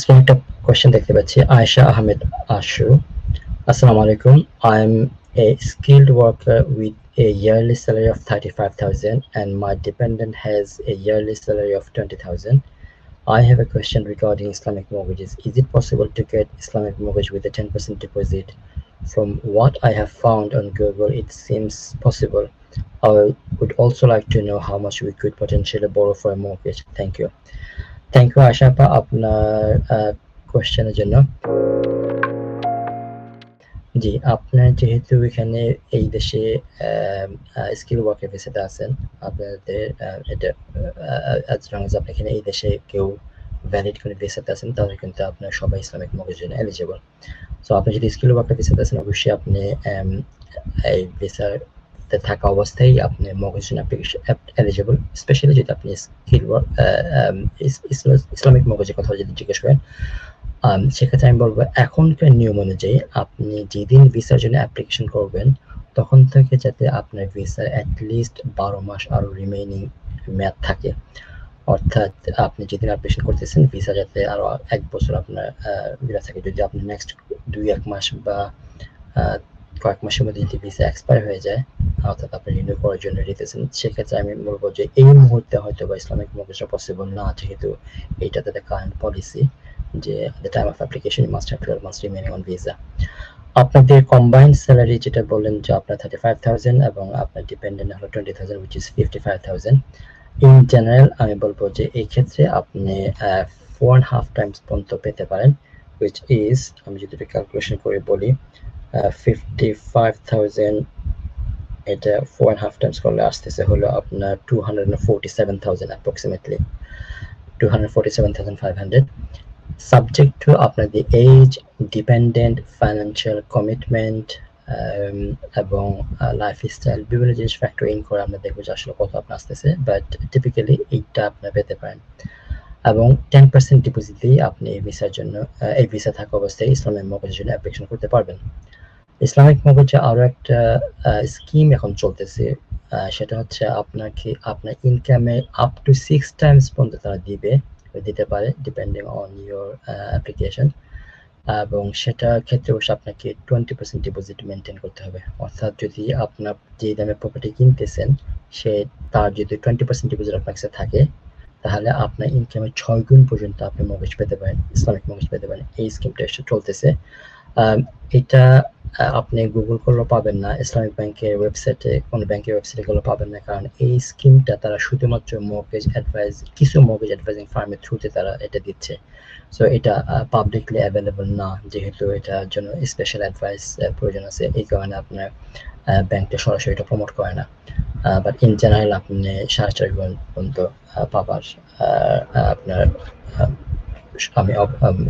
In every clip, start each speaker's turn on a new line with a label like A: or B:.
A: স্ক্রিনে একটা কোয়েশ্চেন দেখতে পাচ্ছি আয়েশা আহমেদ আশু আসসালামু আলাইকুম I am a skilled worker with a yearly salary of 35,000 and my dependent has a yearly salary of 20,000. I have a question regarding Islamic mortgages. Is it possible to get Islamic mortgage with a 10% deposit? From what I have found on Google, it seems possible. I would also like to know how much we could potentially borrow for a mortgage. Thank you. Thank Asha আপা আপনার কোয়েশ্চেনের জন্য। জি, আপনার যেহেতু এখানে এই দেশে skill ওয়ার্কের ভিসাতে আছেন, আপনাদের এটা আপনি এখানে এই দেশে কেউ ভ্যালিড কোনো ভিসাতে আছেন, তাহলে কিন্তু আপনার সবাই ইসলামিক মগের জন্য এলিজেবল সো আপনি যদি স্কিল ওয়ার্কের ভিসাতে আছেন, অবশ্যই আপনি এই ভিসাতে থাকা অবস্থায় আপনি মগের জন্য এলিজিবল স্পেশালি যদি আপনি স্কিল ইসলামিক মগজের কথা যদি জিজ্ঞেস করেন সেক্ষেত্রে আমি বলব এখনকার নিয়ম অনুযায়ী আপনি যেদিন ভিসার জন্য অ্যাপ্লিকেশন করবেন, তখন থেকে যাতে আপনার ভিসার অ্যাটলিস্ট বারো মাস আরও রিমেইনিং মেয়াদ থাকে। অর্থাৎ আপনি যেদিন অ্যাপ্লিকেশন করতেছেন ভিসা যাতে আরও এক বছর আপনার ভিসা থাকে। যদি আপনি নেক্সট দুই, এক মাস বা কয়েক মাসের মধ্যে যদি ভিসা এক্সপায়ার হয়ে যায় অর্থাৎ আপনি রিনিউ করার জন্য দিতেছেন সেক্ষেত্রে আমি বলব যে এই মুহূর্তে হয়তো বা ইসলামিক মগজটা পসিবল না, যেহেতু এইটা তাদের কারেন্ট পলিসি যে of application you must have 12 months remaining on visa. আপনাদের কম্বাইন্ড স্যালারি যেটা বললেন যে আপনার থার্টি ফাইভ থাউজেন্ড এবং আপনার ডিপেন্ডেন্ট হলো twenty thousand which is fifty five thousand in general আমি বলব যে এই ক্ষেত্রে আপনি ফোর অ্যান্ড হাফ টাইমস পর্যন্ত পেতে পারেন উইচ ইজ আমি যদি ক্যালকুলেশন করে বলি ফিফটি ফাইভ থাউজেন্ড এটা ফোর অ্যান্ড হাফ টাইমস করলে আসতেছে হলো আপনার two hundred forty seven two seven thousand subject to আপনার age dependent financial commitment um, এবং লাইফ স্টাইল বিভিন্ন জিনিস ফ্যাক্টর ইন করে আমরা দেখব যে আসলে কত আপনার আসতেছে বাট টিপিক্যালি এইটা আপনার পেতে পারেন এবং টেন পার্সেন্ট ডিপোজিট দিয়ে আপনি এই ভিসার জন্য এই ভিসা থাকা অবস্থায় ইসলামিক মগজের জন্য অ্যাপ্লিকেশন করতে পারবেন ইসলামিক মগজে আরও একটা স্কিম এখন চলতেছে সেটা হচ্ছে আপনাকে, আপনার ইনকামে আপ টু সিক্স টাইমস পর্যন্ত তারা দিবে দিতে পারে ডিপেন্ডিং অন ইউর অ্যাপ্লিকেশন এবং সেটা ক্ষেত্রে অবশ্য আপনাকে টোয়েন্টি পার্সেন্ট ডিপোজিট মেনটেন করতে হবে। অর্থাৎ যদি আপনার যে দামে প্রপার্টি কিনতেছেন, সে তার যদি টোয়েন্টি পার্সেন্ট ডিপোজিট আপনার কাছে থাকে, তাহলে আপনার ইনকামের ছয় গুণ পর্যন্ত আপনি মগজ পেতে পারেন, ইসলামিক মগজ পেতে পারেন। এই স্কিমটা এসে চলতেছে। এটা আপনি গুগল করলেও পাবেন না ইসলামিক ব্যাংকের ওয়েবসাইটে কোনো ব্যাংকের ওয়েবসাইটে গুলো পাবেন না, কারণ এই স্কিমটা তারা শুধুমাত্র মর্গেজ অ্যাডভাইস কিছু মর্গেজ অ্যাডভাইজিং ফার্মের থ্রুতে তারা এটা দিচ্ছে। সো এটা পাবলিকলি অ্যাভেলেবল না, যেহেতু এটার জন্য স্পেশাল অ্যাডভাইস প্রয়োজন আছে, এই কারণে আপনার ব্যাংকটা সরাসরি এটা প্রমোট করে না। বাট ইন জেনারেল আপনি সাড়ে চার পর্যন্ত পাবার আপনার আমি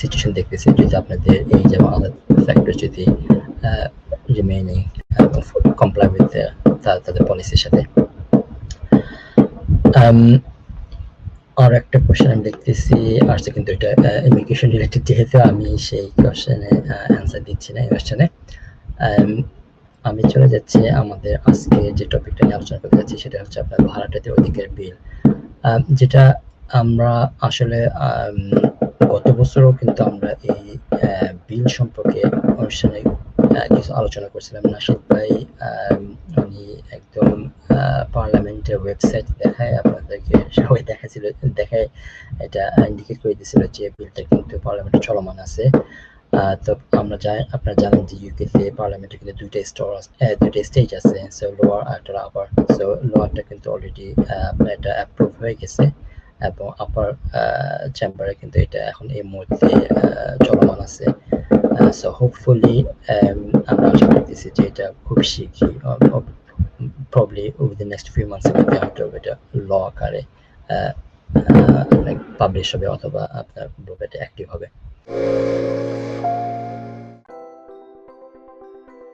A: সিচুয়েশন দেখতেছি যদি আপনাদের এই যেমন আদার ফ্যাক্টর যদি রিমেইনিং কমপ্লাই উইথ তাদের পলিসির সাথে। আর একটা কোশ্চেন আমি দেখতেছি, আসছে কিন্তু এটা ইমিগ্রেশন রিলেটেড যেহেতু আমি সেই কোশ্চেনে অ্যান্সার দিচ্ছি না এই কোশ্চেনে আমি চলে যাচ্ছি আমাদের আজকে যে টপিকটা নিয়ে আলোচনা করতে যাচ্ছি, সেটা হচ্ছে আপনার ভাড়াটাতে অধিকার বিল যেটা আমরা আসলে গত বছরও কিন্তু আমরা এই বিল সম্পর্কে অনুষ্ঠানে কিছু আলোচনা করছিলাম। নাশিদ ভাই উনি একদম পার্লামেন্টের ওয়েবসাইট দেখায়, আপনাদেরকে সবাই দেখাছিল, দেখায়, এটা ইন্ডিকেট করে দিয়েছিল যে বিলটা কিন্তু পার্লামেন্টে চলমান আছে। তো আমরা যাই আপনারা জানেন যে ইউকে তে পার্লামেন্টে কিন্তু দুইটা স্টোর দুইটা স্টেজ আছে সো লোয়ার আর আপার সো লোয়ারটা কিন্তু অলরেডি আপনার এটা অ্যাপ্রুভ হয়ে গেছে। এবং আপার চেম্বারে কিন্তু এটা এখন এই মুহূর্তে আহ, চলমান আছে। সো হোপফুলি আমরা আশা করতেছি যে এটা খুব শীঘ্রই প্রবলি ওভার নেক্সট ফিউ মান্থসের মধ্যে হয়তো এটা ল আকারে পাবলিশ হবে অথবা আপনার এটা অ্যাক্টিভ হবে।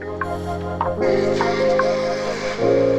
B: thank you